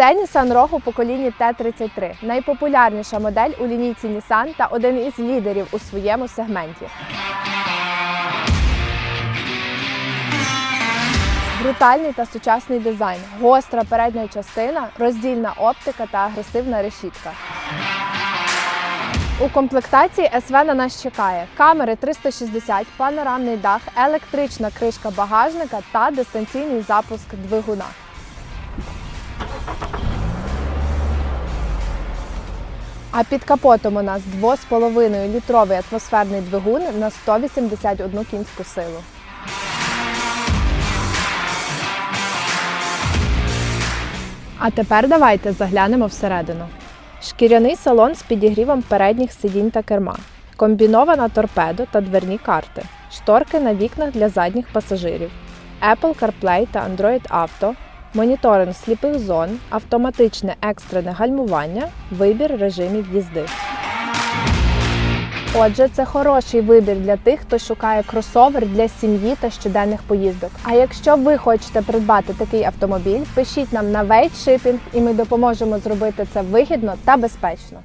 Це Nissan Rogue у поколінні T33, найпопулярніша модель у лінійці Nissan та один із лідерів у своєму сегменті. Брутальний та сучасний дизайн, гостра передня частина, роздільна оптика та агресивна решітка. У комплектації СВ на нас чекає камери 360, панорамний дах, електрична кришка багажника та дистанційний запуск двигуна. А під капотом у нас 2,5 літровий атмосферний двигун на 181 кінську силу. А тепер давайте заглянемо всередину. Шкіряний салон з підігрівом передніх сидінь та керма, комбінована торпедо та дверні карти, шторки на вікнах для задніх пасажирів, Apple CarPlay та Android Auto, моніторинг сліпих зон, автоматичне екстрене гальмування, вибір режимів їзди. Отже, це хороший вибір для тих, хто шукає кросовер для сім'ї та щоденних поїздок. А якщо ви хочете придбати такий автомобіль, пишіть нам на Вейт Shipping і ми допоможемо зробити це вигідно та безпечно.